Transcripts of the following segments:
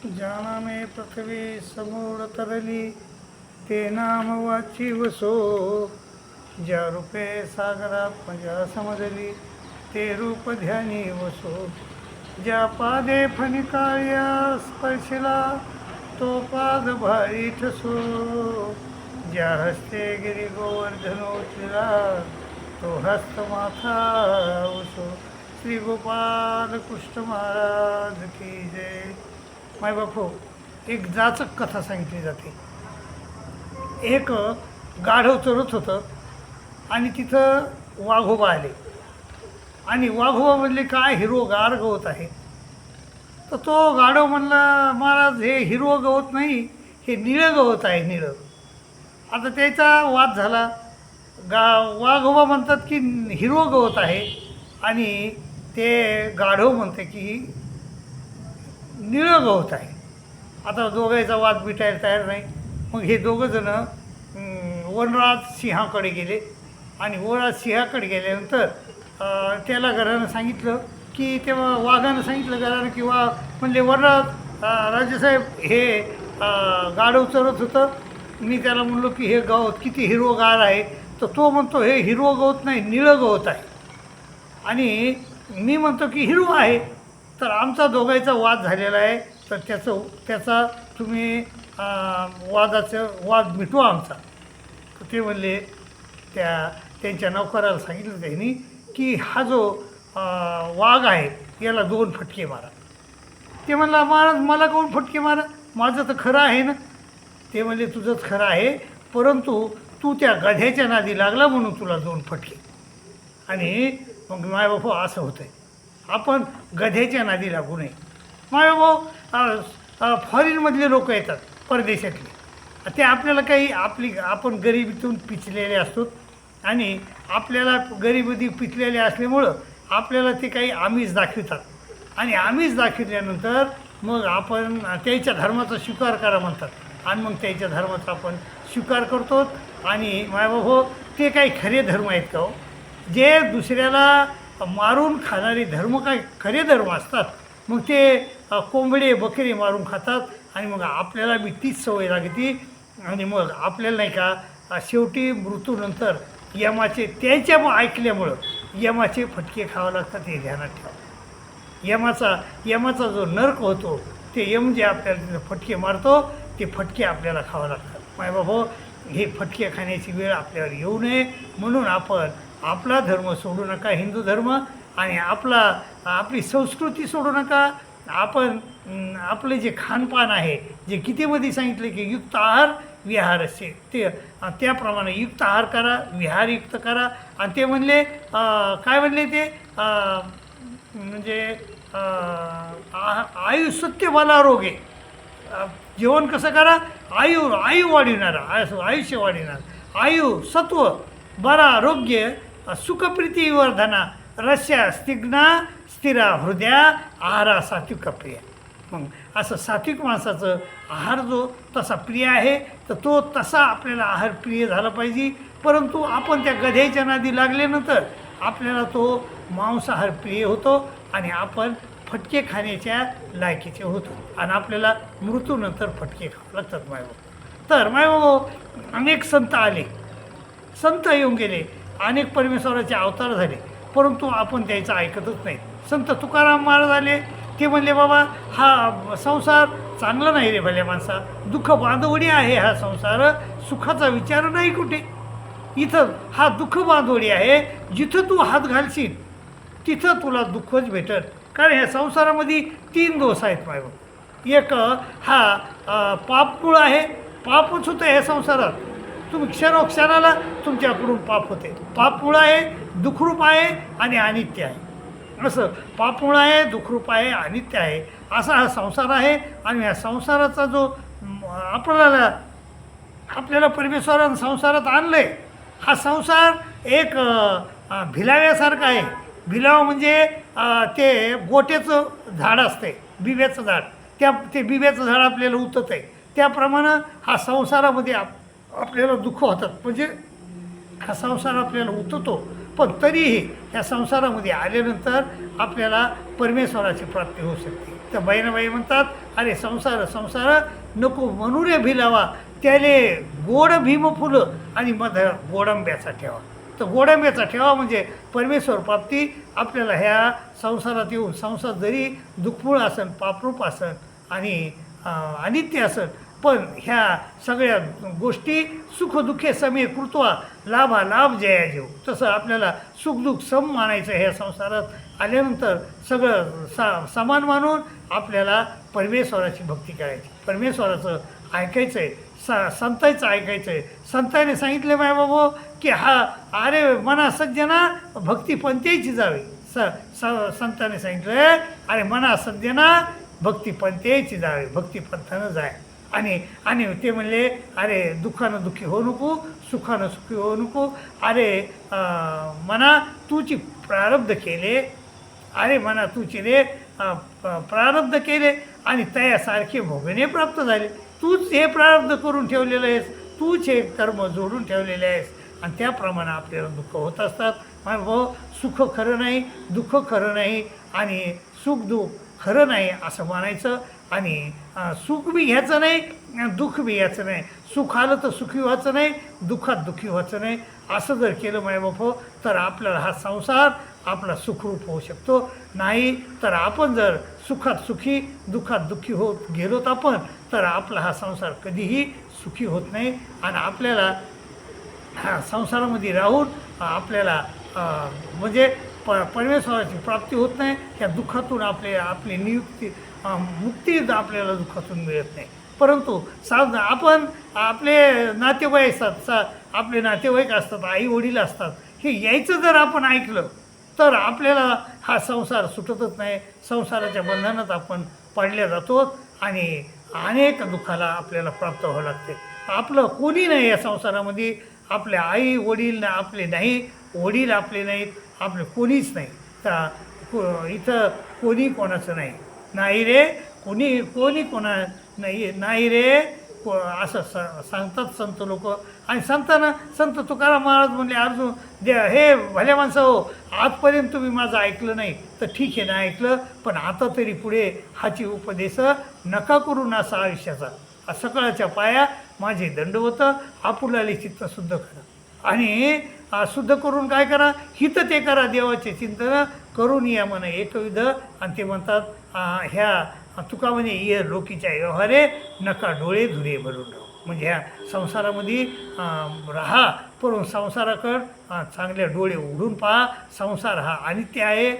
जानामे पृथ्वी समोर तरली ते नाम वाची वसो ज्या रूपे सागरा पंजा समजली ते रूप ध्यानी वसो ज्या पादे फणिकाळ्या स्पर्शिला तो पाद भारी ठसो ज्या हस्ते गिरी गोवर्धन उचला तो हस्त माथा उसो। श्री गोपाल कृष्ण महाराज की जय। माय बापू एक जाचक कथा सांगितली जाते. एक गाढव चरत होतं आणि तिथं वाघोबा आले. आणि वाघोबा म्हणले काय हिरवगार गवत आहे? तर तो गाढव म्हणला महाराज हे हिरवं गवत नाही हे निळं गवत आहे निळं. आता त्याचा वाद झाला. गा वाघोबा म्हणतात की हिरवं गवत आहे आणि ते गाढव म्हणते की निळं गवत आहे. आता दोघांचा वाद मिटायला तयार नाही. मग हे दोघंजणं वनराज सिंहाकडे गेले. आणि वनराज सिंहाकडे गेल्यानंतर त्याला घरानं सांगितलं की तेव्हा वाघानं सांगितलं घरानं किंवा म्हणले वनराज राजेसाहेब हे गाढव चरत होतं. मी त्याला म्हणलो की हे गवत किती हिरवगार आहे. तर तो म्हणतो हे हिरवं गवत नाही निळं गवत आहे. आणि मी म्हणतो की हिरवं आहे. तर आमचा दोघांचा वाद झालेला आहे. तर त्याचं त्याचा तुम्ही वादाचं वाद मिटवा आमचा. तर ते म्हणले त्या त्यांच्या नौकराला सांगितलं त्यांनी की हा जो वाघ आहे याला दोन फटके मारा. ते म्हणला महाराज मला कोण फटके मारा माझं तर खरं आहे ना? ते म्हणले तुझंच खरं आहे परंतु तू त्या गध्याच्या नादी लागला म्हणून तुला दोन फटके. आणि मग माय मायबापू असं होतं आहे आपण गध्याच्या नादी लागू नये. मायबापू फॉरेनमधले लोक येतात परदेशातले. ते आपल्याला काही आपली आपण गरिबीतून पिचलेले असतो आणि आपल्याला गरिबी पिचलेले असल्यामुळं आपल्याला ते काही आमिष दाखवितात. आणि आमिष दाखविल्यानंतर मग आपण त्याच्या धर्माचा स्वीकार करा म्हणतात. आणि मग त्याच्या धर्माचा आपण स्वीकार करतो. आणि मायबाबो ते काही खरे धर्म आहेत का हो? जे दुसऱ्याला मारून खाणारे धर्म काय खरे धर्म असतात. मग ते कोंबडे बकरे मारून खातात आणि मग आपल्याला बी तीच सवय लागते. आणि मग आपल्याला नाही का शेवटी मृत्यूनंतर यमाचे त्याच्या मग ऐकल्यामुळं यमाचे फटके खावं लागतात हे ध्यानात ठेवा. यमाचा यमाचा जो नर्क होतो ते यम जे आपल्याला तिथं फटके मारतो ते फटके आपल्याला खावं लागतात. मायबाबो हो, हे फटके खाण्याची वेळ आपल्यावर येऊ नये. म्हणून आपण आपला धर्म सोडू नका हिंदू धर्म आणि आपला आपली संस्कृती सोडू नका. आपण आपले जे खानपान आहे जे गीतेमध्ये सांगितले की युक्त आहार विहार असे. ते त्याप्रमाणे युक्त आहार करा विहारयुक्त करा. आणि ते म्हणले काय म्हणले ते? म्हणजे आयु सत्य रोग. आहे जेवण कसं करा? आयु आयु वाढविणारा आयु आयुष्य वाढविणार. आयु सत्व बरा आरोग्य सुखप्रीती वर्धना रस्या स्तिग्ना स्थिरा हृदया आहारा सात्विक प्रिय. मग असं सात्विक माणसाचं आहार जो तसा प्रिय आहे तर तो तसा आपल्याला आहार प्रिय झाला पाहिजे. परंतु आपण त्या गधेच्या नादी लागल्यानंतर आपल्याला तो मांसाहार प्रिय होतो आणि आपण फटके खाण्याच्या लायकीचे होतो. आणि आपल्याला मृत्यूनंतर फटके खावं लागतात मायबाबू तर मायबाबू अनेक संत आले. संत येऊन गेले. अनेक परमेश्वराचे अवतार झाले. परंतु आपण त्याचं ऐकतच नाही. संत तुकाराम महाराज आले. ते म्हणले बाबा हा संसार चांगला नाही रे भल्या माणसा. दुःख बांधवडी आहे हा संसार. सुखाचा विचार नाही कुठे. इथं हा दुःख बांधवडी आहे. जिथं तू हात घालशील तिथं तुला दुःखच भेटल. कारण ह्या संसारामध्ये तीन दोष आहेत मायबाप एक हा अ, आहे. पापच होतं ह्या संसारात. तुम्ही क्षणोक्षणाला तुमच्याकडून पाप होते. पापमुळं आहे दुखरूप आहे आणि अनित्य आहे. असं पापमुळं आहे दुखरूप आहे अनित्य आहे. असा हा संसार आहे आणि या संसाराचा जो आपल्याला आपल्याला परमेश्वरानं संसारात आणलं आहे हा संसार एक भिलाव्यासारखा आहे. भिलाव म्हणजे ते गोट्याचं झाड असते बिब्याचं झाड. त्या ते बिब्याचं झाड आपल्याला उतत आहे त्याप्रमाणे हा संसारामध्ये आप आपल्याला दुःख होतात. म्हणजे हा संसार आपल्याला उतरतो पण तरीही या संसारामध्ये आल्यानंतर आपल्याला परमेश्वराची प्राप्ती होऊ शकते. तर बहिणाबाई म्हणतात अरे संसार संसार नको मनुरे भिलावा. त्याले गोड भीम फुलं आणि मध गोडंब्याचा ठेवा. तर गोडंब्याचा ठेवा म्हणजे परमेश्वर प्राप्ती आपल्याला ह्या संसारात येऊन संसार जरी दुःखपूळ असन पापरूप असन आणि अनित्य असन पण ह्या सगळ्या गोष्टी सुखदुःखे समे कृत्वा लाभा लाभ जया जेव. तसं आपल्याला सुखदुःख सम मानायचं ह्या संसारात आल्यानंतर सगळं सा समान मानून आपल्याला परमेश्वराची भक्ती करायची. परमेश्वराचं ऐकायचं आहे स संतांचं ऐकायचं आहे संतांनी सांगितलं माय बाबा की हा अरे मना सज्जना भक्ती पंथेची जावी. स स संतांनी सांगितलं अरे मना सज्जना भक्ती पंथेची जावे भक्ती पंथानं जाय. आणि आणि ते म्हणले अरे दुःखानं दुःखी होऊ नको सुखानं सुखी होऊ नको. अरे मना तूची प्रारब्ध केले. अरे मना तुची रे प्रारब्ध केले आणि तयासारखे भोगणे प्राप्त झाले. तूच हे प्रारब्ध करून ठेवलेलं आहेस. तूच हे कर्म जोडून ठेवलेले आहेस. आणि त्याप्रमाणे आपल्याला दुःख होत असतात. मग भाऊ सुख खरं नाही दुःख खरं नाही आणि सुख दुःख खरं नाही असं मानायचं आणि सुख बी घ्यायचं नाही दुःख बी घ्यायचं नाही. सुख आलं तर सुखी व्हायचं नाही दुःखात दुःखी व्हायचं नाही. असं जर केलं मायबाप तर आपल्याला हा संसार आपला सुखरूप होऊ शकतो. नाही तर आपण जर सुखात सुखी दुःखात दुःखी होत गेलोत आपण तर आपला हा संसार कधीही सुखी होत नाही. आणि आपल्याला हा संसारामध्ये राहून आपल्याला म्हणजे प परमेश्वराची प्राप्ती होत नाही. त्या दुःखातून आपले आपली नियुक्ती मुक्ती आपल्याला दुःखातून मिळत नाही. परंतु सा आपण आपले नातेवाईक असतात सा आपले नातेवाईक असतात आई वडील असतात हे यायचं जर आपण ऐकलं तर आपल्याला हा संसार सुटतच नाही. संसाराच्या बंधनात आपण पडल्या जातो आणि अनेक दुःखाला आपल्याला प्राप्त व्हावं लागते. आपलं कोणी नाही या संसारामध्ये. आपले आई वडील ना आपले नाही वडील आपले नाहीत आपले कोणीच नाही. तर इथं कोणी कोणाचं नाही. नाही रे कोणी कोणी कोणा नाही नाही रे. को असं स सांगतात संत लोक. आणि सांगताना संत तुकाराम महाराज म्हणले अर्जुन दे हे भल्या माणसं हो आजपर्यंत तुम्ही माझं ऐकलं नाही तर ठीक आहे ना ऐकलं पण आता तरी पुढे हाची उपदेश नका करू ना असा आयुष्याचा. सकाळच्या पाया माझे दंडवत आपुलाले चित्त शुद्ध करा. आणि शुद्ध करून काय करा? हित ते करा देवाचे चिंतन करून या मन एकविध. आणि ते म्हणतात ह्या तुका म्हणजे ये लोकीच्या व्यवहारे नका डोळे धुरे भरून राहू. म्हणजे ह्या संसारामध्ये राहा पण संसाराकड चांगले डोळे उघडून पहा. संसार हा अनित्य आहे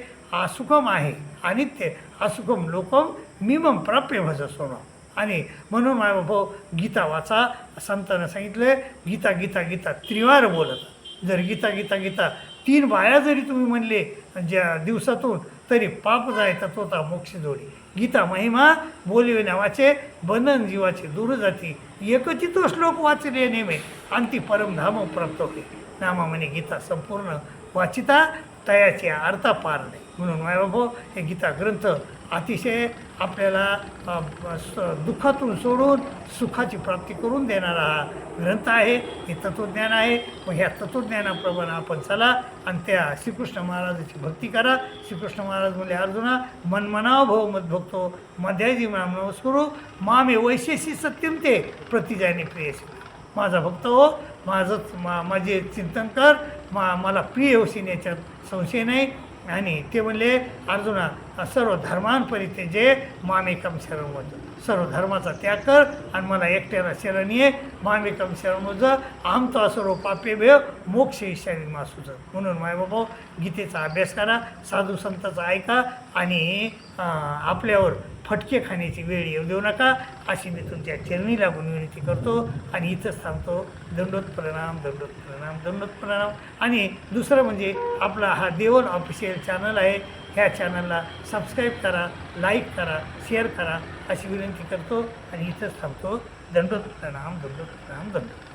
असुखम आहे. अनित्य असुखम लोकम मिमम प्राप्य भज सोनं आणि म्हणून माय बाबा गीता वाचा. संतानं सांगितलं गीता गीता गीता त्रिवार बोलत. जर गीता गीता गीता तीन बाया जरी तुम्ही म्हणले ज्या दिवसातून तरी पाप जायचा तोता मोक्ष जोडी गीता महिमा बोलवे नावाचे बनन जीवाचे दूर जाती. एकचित श्लोक वाचले नेमे आणि ती परमधाम प्राप्त होते. नामा म्हणे गीता संपूर्ण वाचिता तयाची अर्था पार नाही म्हणून मायबाबा हे गीता ग्रंथ अतिशय आपल्याला स- दुःखातून सोडून सुखाची प्राप्ती करून देणारा हा ग्रंथ आहे. हे तत्त्वज्ञान आहे. मग ह्या तत्त्वज्ञानाप्रमाणे आपण चला आणि त्या श्रीकृष्ण महाराजाची भक्ती करा. श्रीकृष्ण महाराज म्हणले अर्जुना मनमनाव भाव मत भक्तो मध्याजी नाम नमस्करू मामे वैशेषी सत्यम ते प्रतिजाने प्रियशी माझा भक्त हो माझं मा माझे चिंतन कर मा मला प्रिय होशीन याच्यात संशय नाही. आणि ते म्हणले अर्जुना सर्व धर्मान परित्यजे मामेकम शरणमज सर्व धर्माचा त्याग कर आणि मला एकट्याला शरण ये. मामेकम शरणमज आम आमचा सर्व पापे मोक्ष शरीर मासूच म्हणून मायबाबा गीतेचा अभ्यास करा साधू संताचा ऐका आणि आपल्यावर फटके खाण्याची वेळ येऊ देऊ नका अशी मी तुमच्या चरणी लागून विनंती करतो आणि इथंच थांबतो. दंडोत प्रणाम दंडोत प्रणाम दंडोत प्रणाम. आणि दुसरं म्हणजे आपला हा देवल ऑफिशियल चॅनल आहे ह्या चॅनलला सबस्क्राईब करा लाईक करा शेअर करा अशी विनंती करतो आणि इथंच थांबतो. दंडोत प्रणाम दंडोत प्रणाम दंडोत.